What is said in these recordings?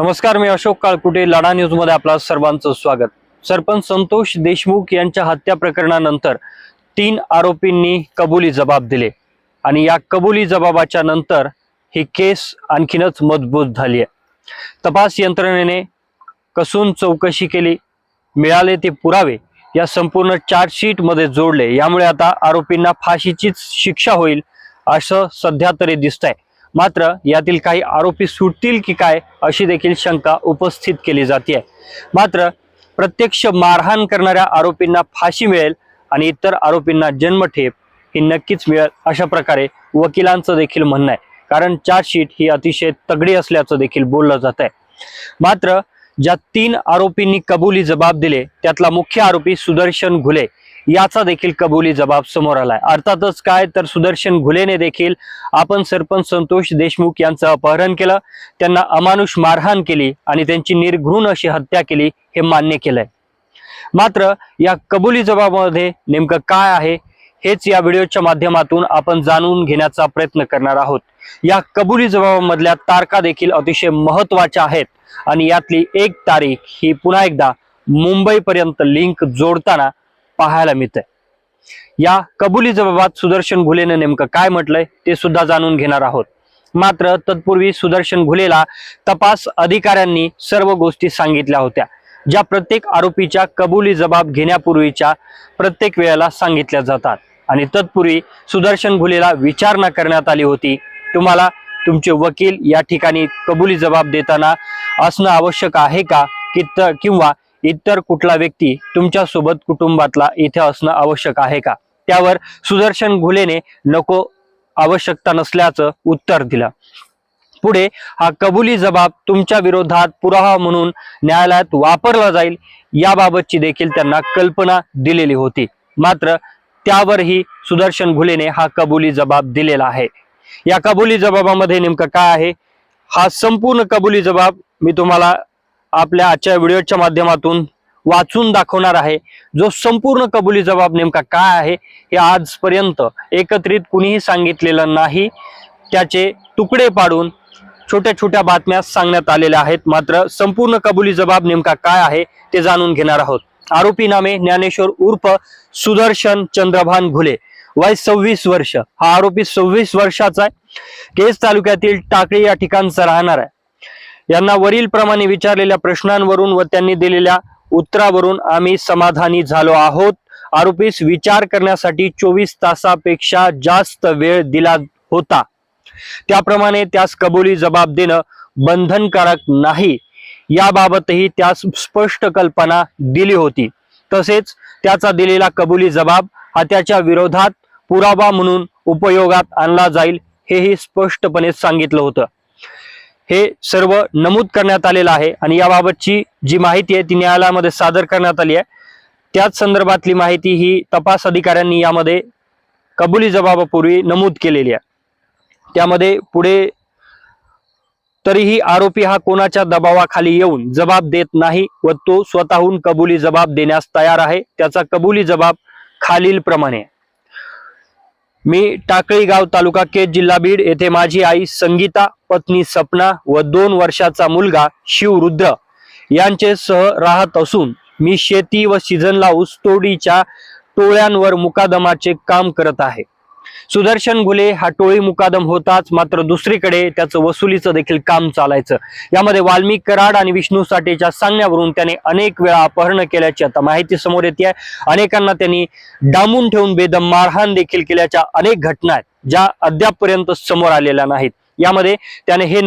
नमस्कार मी अशोक काळकुटे लाडा न्यूजमध्ये आपला सर्वांचं स्वागत. सरपंच संतोष देशमुख यांच्या हत्या प्रकरणानंतर तीन आरोपींनी कबुली जबाब दिले. आणि या कबुली जबाबाच्या नंतर ही केस आणखीनच मजबूत झाली आहे. तपास यंत्रणेने कसून चौकशी केली मिळाले ते पुरावे या संपूर्ण चार्जशीटमध्ये जोडले. यामुळे आता आरोपींना फाशीचीच शिक्षा होईल असं सध्या तरी दिसतंय. मात्र यातील काही आरोपी सुटतील की काय अशी देखील शंका उपस्थित केली जाते मात्र प्रत्यक्ष मारहाण करणाऱ्या आरोपींना फाशी मिळेल आणि इतर आरोपींना जन्मठेप ही नक्कीच मिळेल अशा प्रकारे वकिलांचं देखील म्हणणं आहे. कारण चार्जशीट ही अतिशय तगडी असल्याचं देखील बोललं जात आहे मात्र ज्या तीन आरोपींनी कबुली जबाब दिले त्यातला मुख्य आरोपी सुदर्शन घुले याचा देखील कबुली जबाब समोर आलाय. अर्थातच काय तर सुदर्शन घुलेने देखील आपण सरपंच संतोष देशमुख यांचं अपहरण केलं त्यांना अमानुष मारहाण केली आणि त्यांची निर्घृण अशी हत्या केली हे मान्य केलंय. मात्र या कबुली जबाबामध्ये नेमकं काय आहे हेच या व्हिडिओच्या माध्यमातून आपण जाणून घेण्याचा प्रयत्न करणार आहोत. या कबुली जबाबामधल्या तारखा देखील अतिशय महत्त्वाच्या आहेत आणि यातली एक तारीख ही पुन्हा एकदा मुंबईपर्यंत लिंक जोडताना पाहायला मिळतंय. या कबुली जबाबात सुदर्शन घुलेनं नेमकं काय म्हटलंय ते सुद्धा जाणून घेणार आहोत. मात्र तत्पूर्वी सुदर्शन घुलेला तपास अधिकाऱ्यांनी सर्व गोष्टी सांगितल्या होत्या ज्या प्रत्येक आरोपीच्या कबुली जबाब घेण्यापूर्वीच्या प्रत्येक वेळेला सांगितल्या जातात. आणि तत्पूर्वी सुदर्शन घुलेला विचारणा करण्यात आली होती. तुम्हाला तुमचे वकील या ठिकाणी कबुली जबाब देताना असणं आवश्यक आहे का? की किंवा इतर कुठला व्यक्ती तुमच्यासोबत कुटुंबातला इथे असणं आवश्यक आहे का? त्यावर सुदर्शन घुलेने नको आवश्यकता नसल्याचं उत्तर दिलं. पुढे हा कबुली जबाब तुमच्या विरोधात पुरावा म्हणून न्यायालयात वापरला जाईल याबाबतची देखील त्यांना कल्पना दिलेली होती. मात्र त्यावरही सुदर्शन घुलेने हा कबुली जबाब दिलेला आहे. या कबुली जबाबामध्ये नेमकं काय आहे? हा संपूर्ण कबुली जबाब मी तुम्हाला आपल्या आजच्या व्हिडिओच्या माध्यमातून वाचून दाखवणार आहे. जो संपूर्ण कबुली जबाब नेमका काय आहे हे आजपर्यंत एकत्रित कुणीही सांगितलेलं नाही. त्याचे तुकडे पाडून छोट्या छोट्या बातम्या सांगण्यात आलेल्या आहेत. मात्र संपूर्ण कबुली जबाब नेमका काय आहे ते जाणून घेणार आहोत. आरोपी नामे ज्ञानेश्वर उर्फ सुदर्शन चंद्रभान घुले. वय सव्वीस वर्ष. हा आरोपी सव्वीस वर्षाचा आहे. केस तालुक्यातील टाकळी या ठिकाणचा राहणार आहे. यांना वरील प्रमाणे विचारलेल्या प्रश्नांवरून व त्यांनी दिलेल्या उत्तरावरून आम्ही समाधानी झालो आहोत. आरोपीस विचार करण्यासाठी चोवीस तासापेक्षा जास्त वेळ दिला होता. त्याप्रमाणे त्यास कबुली जबाब देणं बंधनकारक नाही. याबाबतही त्यास स्पष्ट कल्पना दिली होती. तसेच त्याचा दिलेला कबुली जबाब हा त्याच्या विरोधात पुरावा म्हणून उपयोगात आणला जाईल हेही स्पष्टपणे सांगितलं होतं. हे सर्व नमूद करण्यात आलेलं आहे आणि याबाबतची जी माहिती आहे ती न्यायालयामध्ये सादर करण्यात आली आहे. त्याच संदर्भातली माहिती ही तपास अधिकाऱ्यांनी यामध्ये कबुली जबाबापूर्वी नमूद केलेली आहे. त्यामध्ये पुढे तरीही आरोपी हा कोणाच्या दबावाखाली येऊन जबाब देत नाही व तो स्वतःहून कबुली जबाब देण्यास तयार आहे. त्याचा कबुली जबाब खालील प्रमाणे मी टाकळी गाव तालुका केज जिल्हा बीड येथे माझी आई संगीता पत्नी सपना व दोन वर्षाचा मुलगा शिवरुद्र यांचे सह राहत असून मी शेती व सीझनला ऊसतोडीच्या टोळ्यांवर मुकादमाचे काम करत आहे. सुदर्शन घुले हा टोळी मुकादम होताच मात्र दुसरीकडे त्याचं वसुलीचं देखील काम चालायचं. यामध्ये वाल्मिक कराड आणि विष्णू साठेच्या सांगण्यावरून त्याने अनेक वेळा अपहरण केल्याची आता माहिती समोर येते आहे अनेकांना त्यांनी डांबून ठेवून बेदम मारहाण देखील केल्याच्या अनेक घटना आहेत ज्या अद्यापपर्यंत समोर आलेल्या नाहीत. यामध्ये त्याने हे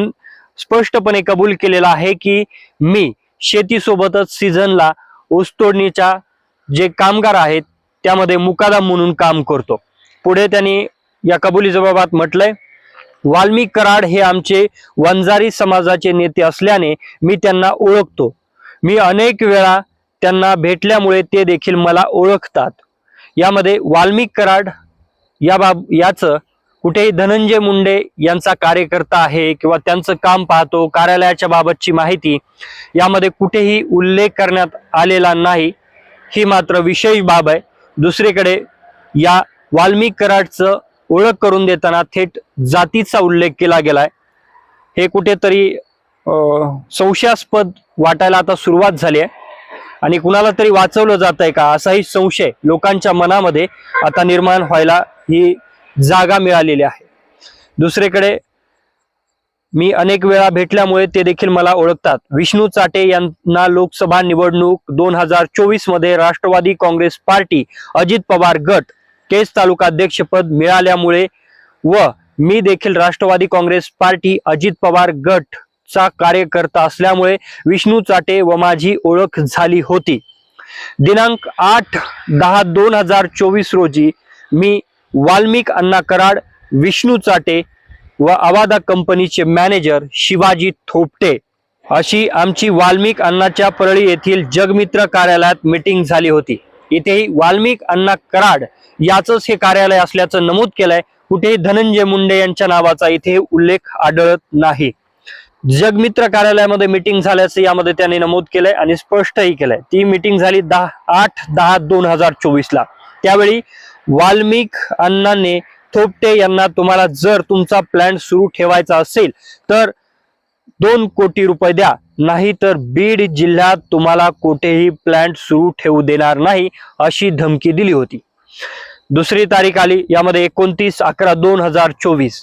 स्पष्टपणे कबूल केलेलं आहे की मी शेतीसोबतच सीझनला ऊसतोडणीच्या जे कामगार आहेत त्यामध्ये मुकादम म्हणून काम करतो. पुढे त्यांनी या कबुली जबाबात म्हटलंय वाल्मिक कराड हे आमचे वंजारी समाजाचे नेते असल्याने मी त्यांना ओळखतो. मी अनेक वेळा त्यांना भेटल्यामुळे ते देखील मला ओळखतात. यामध्ये वाल्मिक कराड या बाब याचं कुठेही धनंजय मुंडे यांचा कार्यकर्ता आहे किंवा त्यांचं काम पाहतो कार्यालयाच्या बाबतची माहिती यामध्ये कुठेही उल्लेख करण्यात आलेला नाही. ही मात्र विशेष बाब आहे. दुसरीकडे या वाल्मिक कराडचं ओळख करून देताना थेट जातीचा उल्लेख केला गेलाय. हे कुठेतरी संशयास्पद वाटायला आता सुरुवात झाली आहे. आणि कुणाला तरी वाचवलं जात आहे का असाही संशय लोकांच्या मनामध्ये आता निर्माण व्हायला ही जागा मिळालेली आहे. दुसरीकडे मी अनेक वेळा भेटल्यामुळे ते देखील मला ओळखतात. विष्णू चाटे यांना लोकसभा निवडणूक दोन हजार चोवीसमध्ये राष्ट्रवादी काँग्रेस पार्टी अजित पवार गट केस तालुकाध्यक्षपद मिळाल्यामुळे व मी देखील राष्ट्रवादी काँग्रेस पार्टी अजित पवार गट चा कार्यकर्ता असल्यामुळे विष्णू चाटे व माझी ओळख झाली होती. दिनांक आठ दहा दोन हजार चोवीस रोजी मी वाल्मिक अण्णा कराड विष्णू चाटे व आवादा कंपनीचे मॅनेजर शिवाजी थोपटे अशी आमची वाल्मिक अण्णाच्या परळी येथील जगमित्र कार्यालयात मीटिंग झाली होती. इथेही वाल्मिक अण्णा कराड याचंच हे कार्यालय असल्याचं नमूद केलंय. कुठेही धनंजय मुंडे यांच्या नावाचा इथे उल्लेख आढळत नाही. जगमित्र कार्यालयामध्ये मीटिंग झाल्याचं यामध्ये त्यांनी नमूद केलंय आणि स्पष्टही केलंय. ती मीटिंग झाली दहा आठ दहा दोन हजार चोवीस ला त्यावेळी वाल्मिक अण्णाने थोपटे यांना तुम्हाला जर तुमचा प्लॅन सुरू ठेवायचा असेल तर दोन कोटी रुपये द्या. नाही तर बीड जिल्ह्यात तुम्हाला कुठेही प्लॅन्ट सुरू ठेवू देणार नाही अशी धमकी दिली होती. दुसरी तारीख आली यामध्ये एकोणतीस अकरा दोन हजार चोवीस.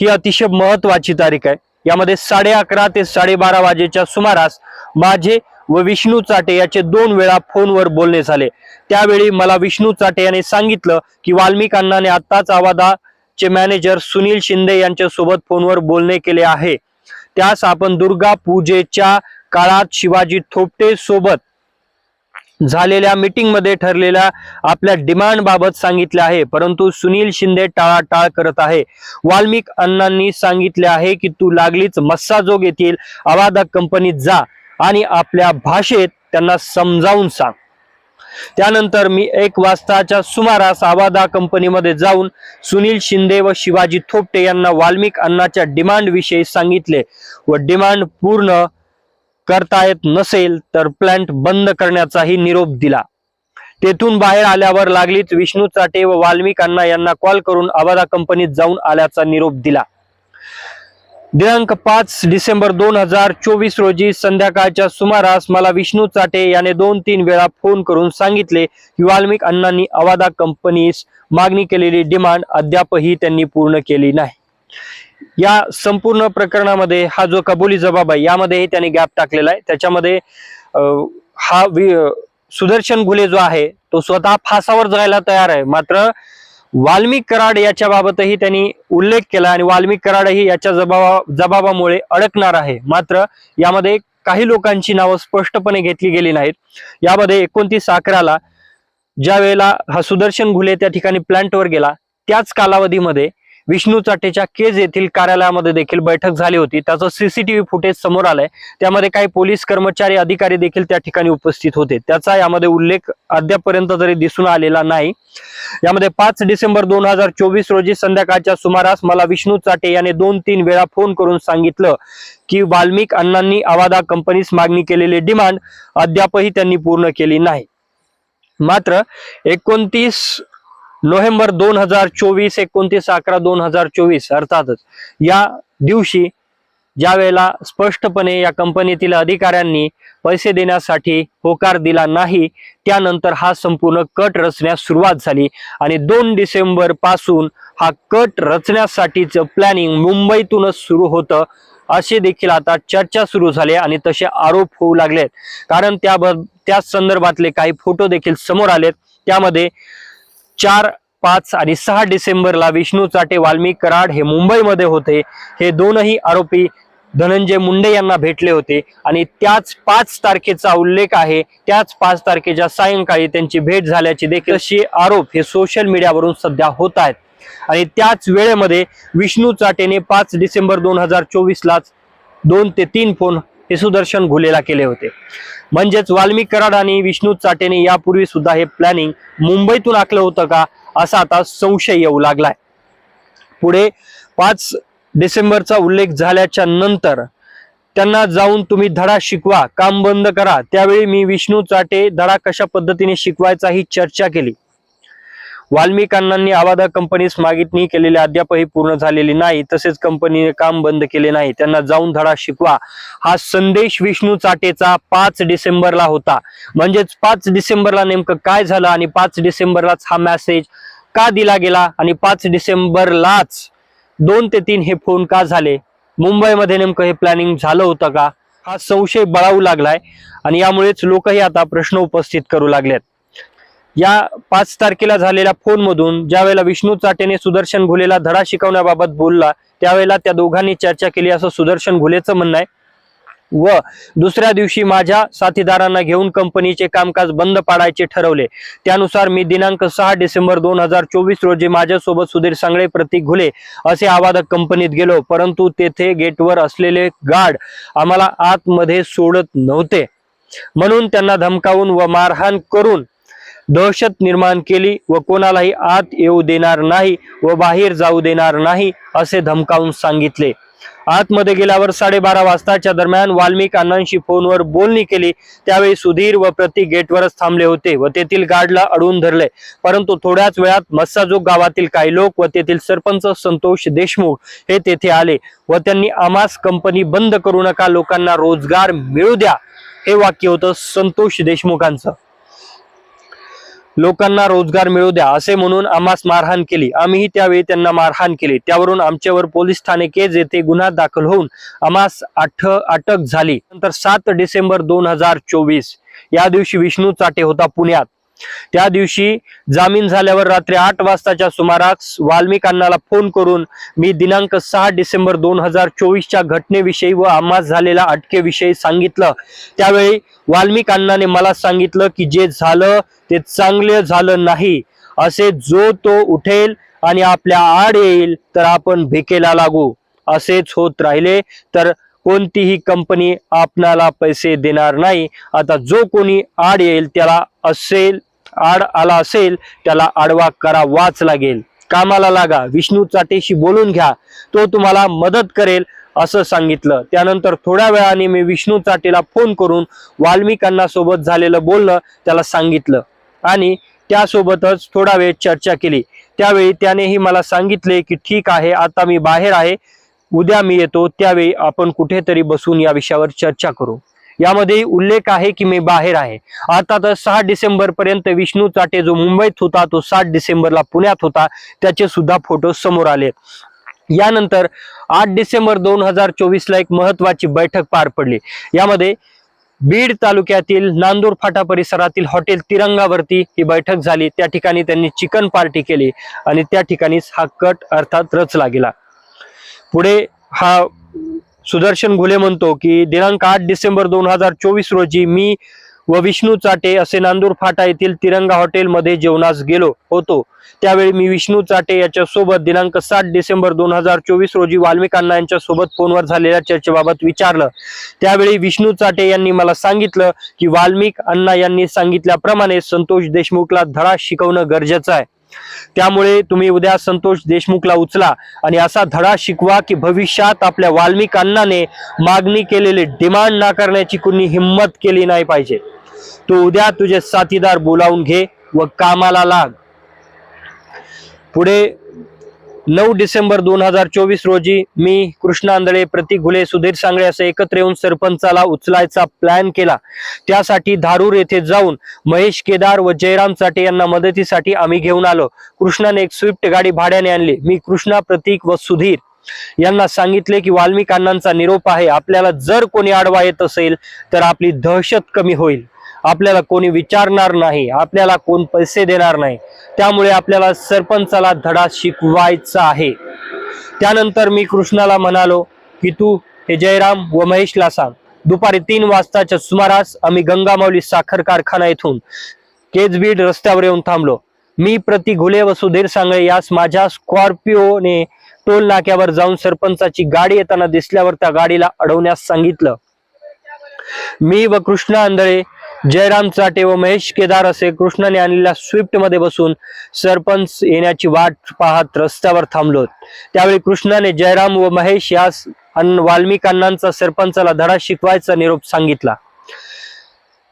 ही अतिशय महत्वाची तारीख आहे. यामध्ये साडे अकरा ते साडेबारा वाजेच्या सुमारास माझे व विष्णू चाटे याचे दोन वेळा फोनवर बोलणे झाले. त्यावेळी मला विष्णू चाटे याने सांगितलं की वाल्मिक आत्ताच आवादाचे मॅनेजर सुनील शिंदे यांच्यासोबत फोनवर बोलणे केले आहे. त्यास आपण दुर्गा पूजेच्या काळात शिवाजी थोपटे सोबत झालेल्या मीटिंगमध्ये ठरलेल्या आपल्या डिमांड बाबत सांगितले आहे. परंतु सुनील शिंदे टाळाटाळ करत आहे. वाल्मिक अण्णांनी सांगितले आहे की तू लागलीच मस्साजोग येथील आवादा कंपनीत जा आणि आपल्या भाषेत त्यांना समजावून सांग. त्यानंतर मी एक वाजताच्या सुमारास आवादा कंपनीमध्ये जाऊन सुनील शिंदे व शिवाजी थोपटे यांना वाल्मिक अण्णाच्या डिमांड विषयी सांगितले व डिमांड पूर्ण करता येत नसेल तर प्लांट बंद करण्याचाही निरोप दिला. तेथून बाहेर आल्यावर लागलीच विष्णू चाटे व वाल्मिक अण्णा यांना कॉल करून आवादा कंपनीत जाऊन आल्याचा निरोप दिला. दिनांक पाच डिसेंबर दोन हजार चोवीस रोजी संध्याकाळच्या सुमारास मला विष्णू चाटे याने दोन तीन वेळा फोन करून सांगितले की वाल्मिक अण्णांनी अवादा कंपनीस मागणी केलेली डिमांड अद्यापही त्यांनी पूर्ण केली नाही. या संपूर्ण प्रकरणामध्ये हा जो कबुली जबाब आहे यामध्येही त्यांनी गॅप टाकलेला आहे. त्याच्यामध्ये हा वि- सुदर्शन घुले जो आहे तो स्वतः फासावर जायला तयार आहे. मात्र वाल्मिक कराड याच्या बाबतही त्यांनी उल्लेख केला आणि वाल्मिक कराडही याच्या जबाबा जबाबामुळे अडकणार आहे. मात्र यामध्ये काही लोकांची नावं स्पष्टपणे घेतली गेली नाहीत. यामध्ये एकोणतीस अकराला ज्या वेळेला हा सुदर्शन घुले त्या ठिकाणी प्लांटवर गेला त्याच कालावधीमध्ये विष्णू चाटेच्या केज येथील कार्यालयामध्ये देखील बैठक झाली होती. त्याचं सीसीटीव्ही फुटेज समोर आलंय. त्यामध्ये काही पोलीस कर्मचारी अधिकारी देखील त्या ठिकाणी उपस्थित होते. त्याचा यामध्ये उल्लेख अद्यापर्यंत तरी दिसून आलेला नाही. यामध्ये पाच डिसेंबर दोन हजार चोवीस रोजी संध्याकाळच्या सुमारास मला विष्णू चाटे याने दोन तीन वेळा फोन करून सांगितलं की वाल्मिक अण्णांनी आवादा कंपनीस मागणी केलेली डिमांड अद्यापही त्यांनी पूर्ण केली नाही. मात्र एकोणतीस नोव्हेंबर दोन हजार चोवीस एकोणतीस अकरा दोन हजार चोवीस अर्थातच या दिवशी ज्या वेळेला स्पष्टपणे या कंपनीतील अधिकाऱ्यांनी पैसे देण्यासाठी होकार दिला नाही त्यानंतर हा संपूर्ण कट रचण्यास सुरुवात झाली आणि दोन डिसेंबरपासून हा कट रचण्यासाठीच प्लॅनिंग मुंबईतूनच सुरू होतं असे देखील आता चर्चा सुरू झाली आणि तसे आरोप होऊ लागलेत. कारण त्या संदर्भातले काही फोटो देखील समोर आलेत. त्यामध्ये चार पाच आणि सहा डिसेंबरला विष्णू चाटे वाल्मिक कराड हे मुंबईमध्ये होते. हे दोनही आरोपी धनंजय मुंडे यांना भेटले होते. आणि त्याच पाच तारखेचा उल्लेख आहे. त्याच पाच तारखेच्या सायंकाळी त्यांची भेट झाल्याची देखील असे आरोप हे सोशल मीडियावरून सध्या होत आहेत. आणि त्याच वेळेमध्ये विष्णू चाटेने पाच डिसेंबर दोन हजार चोवीसलाच दोन ते तीन फोन हे सुदर्शन घुलेला केले होते. म्हणजेच वाल्मिक कराड आणि विष्णू चाटेने यापूर्वी सुद्धा हे प्लॅनिंग मुंबईतून आखलं होतं का असा आता संशय येऊ लागलाय. पुढे पाच डिसेंबरचा उल्लेख झाल्याच्यानंतर त्यांना जाऊन तुम्ही धडा शिकवा काम बंद करा. त्यावेळी मी विष्णू चाटे धडा कशा पद्धतीने शिकवायचा ही चर्चा केली. वाल्मिकांनांनी आवादा कंपनीस मागितणी केलेली अद्यापही पूर्ण झालेली नाही तसेच कंपनीने काम बंद केले नाही. त्यांना जाऊन धडा शिकवा. हा संदेश विष्णू चाटेचा पाच डिसेंबरला होता. म्हणजेच पाच डिसेंबरला नेमकं काय झालं आणि पाच डिसेंबरलाच हा मेसेज का दिला गेला आणि पाच डिसेंबरलाच दोन ते तीन हे फोन का झाले? मुंबईमध्ये नेमकं हे प्लॅनिंग झालं होतं का? हा संशय बळावू लागलाय आणि यामुळेच लोकही आता प्रश्न उपस्थित करू लागलेत. या पाच तारखेला झालेल्या फोनमधून ज्यावेळेला विष्णू चाटेने सुदर्शन घुलेला धडा शिकवण्याबाबत बोलला त्यावेळेला त्या दोघांनी चर्चा केली असं सुदर्शन घुलेचं म्हणणं आहे. व दुसऱ्या दिवशी माझ्या साथीदारांना घेऊन कंपनीचे कामकाज बंद पाडायचे ठरवले. त्यानुसार मी दिनांक सहा डिसेंबर दोन हजार चोवीस रोजी माझ्यासोबत सुधीर सांगळे प्रतीक घुले असे आवादक कंपनीत गेलो परंतु तेथे गेटवर असलेले गार्ड आम्हाला आतमध्ये सोडत नव्हते. म्हणून त्यांना धमकावून व मारहाण करून दहशत निर्माण केली व कोणालाही आत येऊ देणार नाही व बाहेर जाऊ देणार नाही असे धमकावून सांगितले. आतमध्ये गेल्यावर साडेबारा वाजताच्या दरम्यान वाल्मिक अण्णांशी फोनवर बोलणी केली. त्यावेळी सुधीर व प्रतीक गेटवरच थांबले होते व तेथील गार्डला अडवून धरले. परंतु थोड्याच वेळात मस्साजोग गावातील काही लोक व तेथील सरपंच संतोष देशमुख हे तेथे आले व त्यांनी आमास कंपनी बंद करू नका लोकांना रोजगार मिळू द्या हे वाक्य होतं संतोष देशमुखांचं. लोकांना रोजगार मिळू द्या असे म्हणून आम्हास मारहाण केली. आम्हीही त्यावेळी त्यांना मारहाण केली. त्यावरून आमच्यावर पोलीस ठाणे केज येथे गुन्हा दाखल होऊन आम्हास आठ अटक झाली. नंतर सात डिसेंबर दोन हजार चोवीस या दिवशी विष्णू चाटे होता पुण्यात. त्या दिवशी जामीन झाल्यावर रात्री आठ वाजताच्या सुमारास वाल्मिकांनाला फोन करून मी दिनांक सहा डिसेंबर दोन हजार चोवीसच्या घटनेविषयी व आम्हास झालेल्या अटकेविषयी सांगितलं. त्यावेळी वाल्मिकांनाने मला सांगितलं की जे झालं ते चांगले झालं नाही. असे जो तो उठेल आणि आपल्या आड येईल तर आपण भिकेला लागू. असेच होत राहिले तर कोणतीही कंपनी आपणाला पैसे देणार नाही. आता जो कोणी आड येईल त्याला असेल आड आला असेल त्याला आडवा करावाच लागेल. कामाला लागा विष्णू चाटेशी बोलून घ्या. तो तुम्हाला मदत करेल असं सांगितलं. त्यानंतर थोड्या वेळाने मी विष्णू चाटेला फोन करून वाल्मिकांना सोबत झालेलं बोलणं त्याला सांगितलं. आणि त्यासोबतच थोडा वेळ चर्चा केली. त्यावेळी त्यानेही मला सांगितले की ठीक आहे आता मी बाहेर आहे. उद्या मी येतो. त्यावेळी आपण कुठेतरी बसून या विषयावर चर्चा करू. यामध्ये उल्लेख आहे की मी बाहेर आहे. आता तर सहा डिसेंबर पर्यंत विष्णू चाटे जो मुंबईत होता तो सात डिसेंबरला पुण्यात होता. त्याचे सुद्धा फोटो समोर आले. यानंतर आठ डिसेंबर दोन हजार चोवीस ला एक महत्वाची बैठक पार पडली. यामध्ये बीड तालुक्यातील नांदूर फाटा परिसरातील हॉटेल तिरंगावरती ही बैठक झाली. त्या ठिकाणी त्यांनी चिकन पार्टी केली आणि त्या ठिकाणीच हा कट अर्थात रचला गेला. पुढे हा सुदर्शन घुले म्हणतो की दिनांक आठ डिसेंबर दोन हजार चोवीस रोजी मी व विष्णू चाटे असे नांदूर फाटा येथील तिरंगा हॉटेलमध्ये जेवणास गेलो होतो. त्यावेळी मी विष्णू चाटे याच्या सोबत दिनांक सात डिसेंबर दोन हजार चोवीस रोजी वाल्मिकांना अण्णा फोनवर झालेल्या चर्चेबाबत विचारलं. त्यावेळी विष्णू चाटे यांनी मला सांगितलं की वाल्मिक अण्णा यांनी सांगितल्याप्रमाणे संतोष देशमुखला धडा शिकवणं गरजेचं आहे. त्यामुळे तुम्ही उद्या संतोष देशमुखला उचला आणि असा धडा शिकवा की भविष्यात आपल्या वाल्मिक अण्णाने मागणी केलेले डिमांड नाकारण्याची कुणी हिंमत केली नाही पाहिजे. तू उद्या तुझे साथीदार बोलावून घे व कामाला लाग. पुढे नऊ डिसेंबर दोन हजार चोवीस रोजी मी कृष्णा आंधळे प्रतीक घुले सुधीर सांगळे असं एकत्र येऊन सरपंचाला उचलायचा प्लॅन केला. त्यासाठी धारूर येथे जाऊन महेश केदार व जयराम चाटे यांना मदतीसाठी आम्ही घेऊन आलो. कृष्णाने एक स्विफ्ट गाडी भाड्याने आणली. मी कृष्णा प्रतीक व सुधीर यांना सांगितले की वाल्मिकांनांचा निरोप आहे. आपल्याला जर कोणी आडवा येत असेल तर आपली दहशत कमी होईल. आपल्याला कोणी विचारणार नाही आपल्याला कोण पैसे देणार नाही. त्यामुळे आपल्याला सरपंचाला धडा शिकवायचा आहे. त्यानंतर मी कृष्णाला म्हणालो की तू हे जयराम व महेशला सांग. दुपारी तीन वाजताच्या सुमारास आम्ही गंगामाऊली साखर कारखाना येथून केजबीड रस्त्यावर येऊन थांबलो. मी प्रति घुले व सुधीर सांगळे यास माझ्या स्कॉर्पिओने टोल नाक्यावर जाऊन सरपंचाची गाडी येताना दिसल्यावर त्या गाडीला अडवण्यास सांगितलं. मी व कृष्णा आंधळे जयराम चाटे व महेश केदार असे कृष्णाने आणलेल्या स्विफ्टमध्ये बसून सरपंच येण्याची वाट पाहत रस्त्यावर थांबलो. त्यावेळी कृष्णाने जयराम व महेश यास अन्न सरपंचाला धडा शिकवायचा निरोप सांगितला.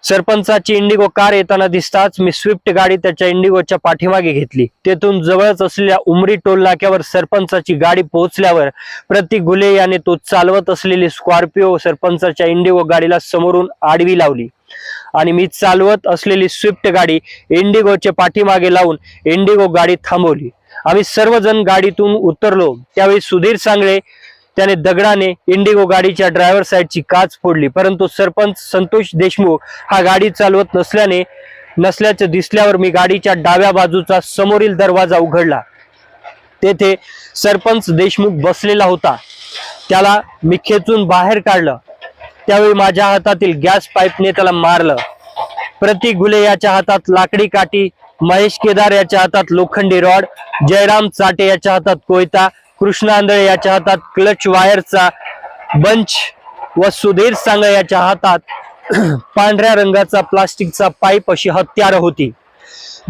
सरपंचाची इंडिगो कार येताना दिसताच मी स्विफ्ट गाडी त्याच्या इंडिगोच्या पाठीमागे घेतली. तेथून जवळच असलेल्या उमरी टोल नाक्यावर सरपंचाची गाडी पोहोचल्यावर प्रतीक घुले याने तो चालवत असलेली स्कॉर्पिओ सरपंचाच्या इंडिगो गाडीला समोरून आडवी लावली. आणि मी चालवत असलेली स्विफ्ट गाडी इंडिगोच्या पाठीमागे लावून इंडिगो गाडी थांबवली. आम्ही सर्वजण गाडीतून उतरलो. त्यावेळी सुधीर सांगळे त्याने दगडाने इंडिगो गाडीच्या ड्रायव्हर साईडची काच फोडली. परंतु सरपंच संतोष देशमुख हा गाडी चालवत नसल्याने नसल्याचं दिसल्यावर मी गाडीच्या डाव्या बाजूचा समोरील दरवाजा उघडला. तेथे सरपंच देशमुख बसलेला होता. त्याला मी खेचून बाहेर काढलं. त्यावेळी माझ्या हातातील गॅस पाईपने त्याला मारलं. प्रतीक गुले याच्या हातात लाकडी काठी महेश केदार याच्या हातात लोखंडी रॉड जयराम चाटे याच्या हातात कोयता कृष्ण आंधळे याच्या हातात क्लच वायरचा बंच व सुधीर सांग याच्या हातात पांढऱ्या रंगाचा प्लास्टिकचा पाईप अशी हत्यार होती.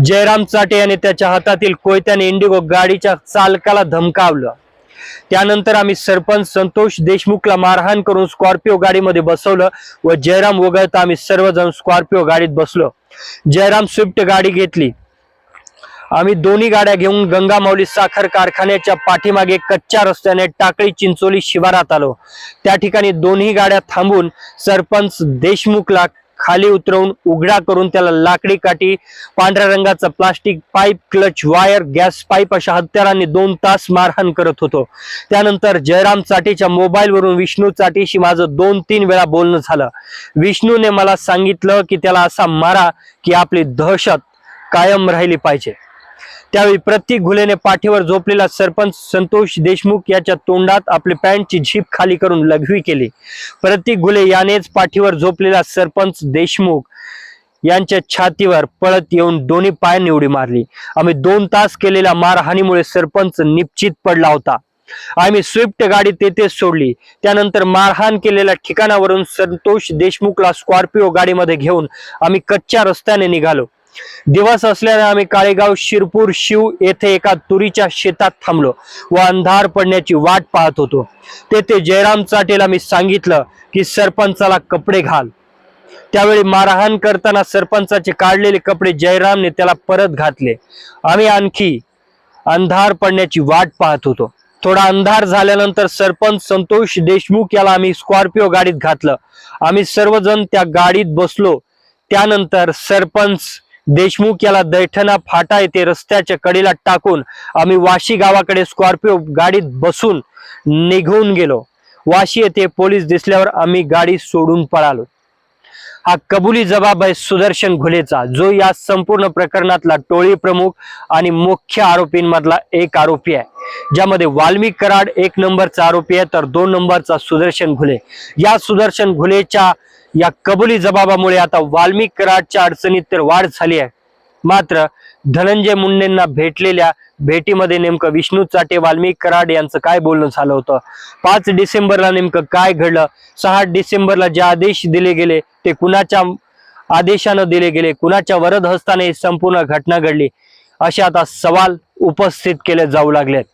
जयराम चाटे याने त्याच्या हातातील कोयत्याने इंडिगो गाडीच्या चालकाला धमकावलं. त्यानंतर आम्ही सरपंच संतोष देशमुखला मारहाण करून स्कॉर्पिओ गाडीमध्ये बसवलं व जयराम वगळता आम्ही सर्वजण स्कॉर्पिओ गाडीत बसलो. जयराम स्विफ्ट गाडी घेतली. आम्ही दोन्ही गाड्या घेऊन गंगामाऊली साखर कारखान्याच्या पाठीमागे कच्च्या रस्त्याने टाकळी चिंचोली शिवारात आलो. त्या ठिकाणी दोन्ही गाड्या थांबून सरपंच देशमुखला खाली उतरवून उघडा करून त्याला लाकडी काठी पांढऱ्या रंगाचा plastic pipe clutch wire gas pipe अशा हत्यारांनी दोन तास मारहाण करत होतो. त्यानंतर जयराम चाटीच्या मोबाईलवरून विष्णू चाटीशी माझं दोन तीन वेळा बोलणं झालं. विष्णूने मला सांगितलं की त्याला असा मारा की आपली दहशत कायम राहिली पाहिजे. त्यावेळी प्रत्येक घुलेने पाठीवर झोपलेला सरपंच संतोष देशमुख याच्या तोंडात आपली पॅन्टची झीप खाली करून लघवी केली. प्रत्येक घुले यानेच पाठीवर झोपलेला सरपंच देशमुख यांच्या छातीवर पळत येऊन दोन्ही पायांनी उडी मारली. आम्ही दोन तास केलेल्या मारहाणीमुळे सरपंच निश्चित पडला होता. आम्ही स्विफ्ट गाडी तेथेच सोडली. त्यानंतर मारहाण केलेल्या ठिकाणावरून संतोष देशमुखला स्कॉर्पिओ गाडीमध्ये घेऊन आम्ही कच्च्या रस्त्याने निघालो. दिवस असल्याने आम्ही काळेगाव शिरपूर शिव येथे एका तुरीच्या शेतात थांबलो व अंधार पडण्याची वाट पाहत होतो. तेथे जयराम चाटेला मी सांगितलं की सरपंचाला कपडे घाल. त्यावेळी मारहाण करताना सरपंचाचे काढलेले कपडे जयरामने त्याला परत घातले. आम्ही आणखी अंधार पडण्याची वाट पाहत होतो. थोडा अंधार झाल्यानंतर सरपंच संतोष देशमुख याला आम्ही स्कॉर्पिओ गाडीत घातलं. आम्ही सर्वजण त्या गाडीत बसलो. त्यानंतर सरपंच देशमुख याला दैठणा फाटा येथे रस्त्याच्या कडीला टाकून आम्ही वाशी गावाकडे स्कॉर्पिओ गाडीत बसून निघून गेलो. वाशी येथे पोलीस दिसल्यावर आम्ही गाडी सोडून पळालो. हा कबुली जबाब आहे सुदर्शन घुलेचा जो या संपूर्ण प्रकरणातला टोळी प्रमुख आणि मुख्य आरोपींमधला एक आरोपी आहे. ज्यामध्ये वाल्मिक कराड एक नंबरचा आरोपी आहे तर दोन नंबरचा सुदर्शन घुले. या सुदर्शन घुलेच्या या कबुली जबाबामुळे आता वाल्मिक कराडच्या अडचणीत तर वाढ झाली आहे. मात्र धनंजय मुंडेंना भेटलेल्या भेटीमध्ये नेमकं विष्णू चाटे वाल्मिक कराड यांचं काय बोलणं झालं होतं? पाच डिसेंबरला नेमकं काय घडलं? सहा डिसेंबरला जे आदेश दिले गेले ते कुणाच्या आदेशानं दिले गेले? कुणाच्या वरद हस्ताने संपूर्ण घटना घडली? असे आता सवाल उपस्थित केले जाऊ लागलेत.